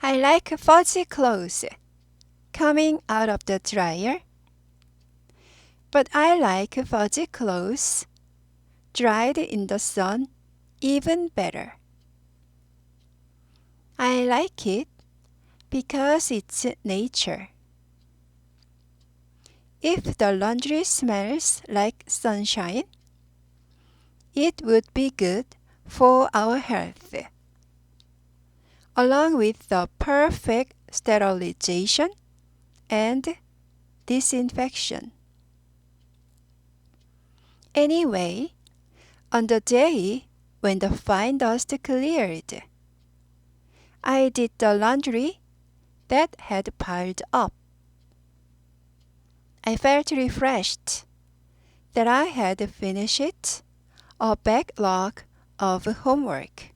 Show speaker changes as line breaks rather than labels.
I like fuzzy clothes coming out of the dryer. But I like fuzzy clothes dried in the sun even better. I like it because it's nature. If the laundry smells like sunshine, it would be good for our health. Along with the perfect sterilization and disinfection. Anyway, on the day when the fine dust cleared, I did the laundry that had piled up. I felt refreshed that I had finished a backlog of homework.